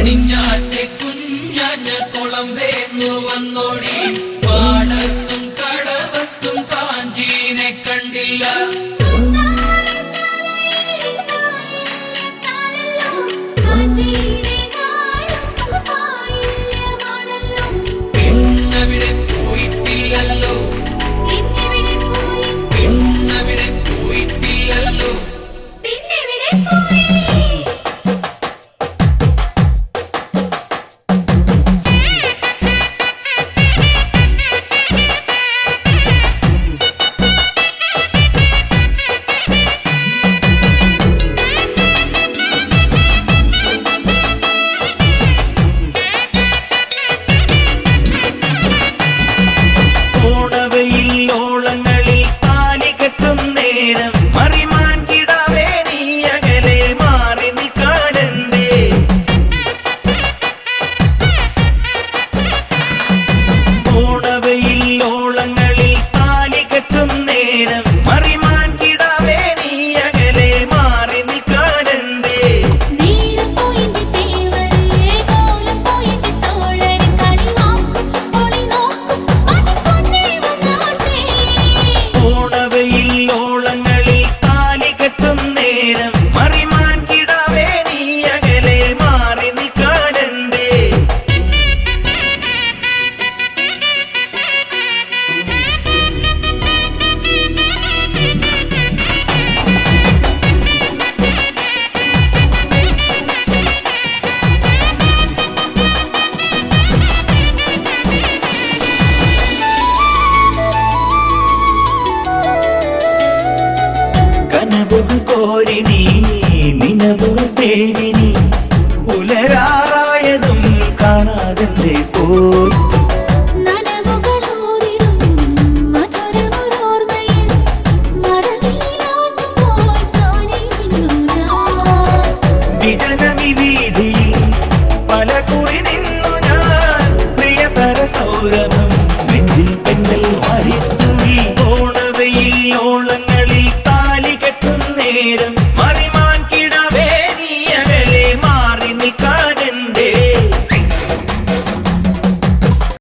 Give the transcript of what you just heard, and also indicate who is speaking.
Speaker 1: പടിഞ്ഞാറ്റെ കുഞ്ഞാഞ്ഞ വേന്നു വന്നോടി. പാടത്തും കടവത്തും കാഞ്ചീനെ കണ്ടില്ല. പെണ്ണവിടെ
Speaker 2: കനവുകൾ കോരി നീ നിലവുകൾ തേടി നീ. പുലരാറായതും കാണാതെ പോയി സൗരഭം നെഞ്ചിൽ പെണ്ണൽ മരിത്തുകി ഓണവയിൽ ഓളങ്ങളിൽ വീരം മതി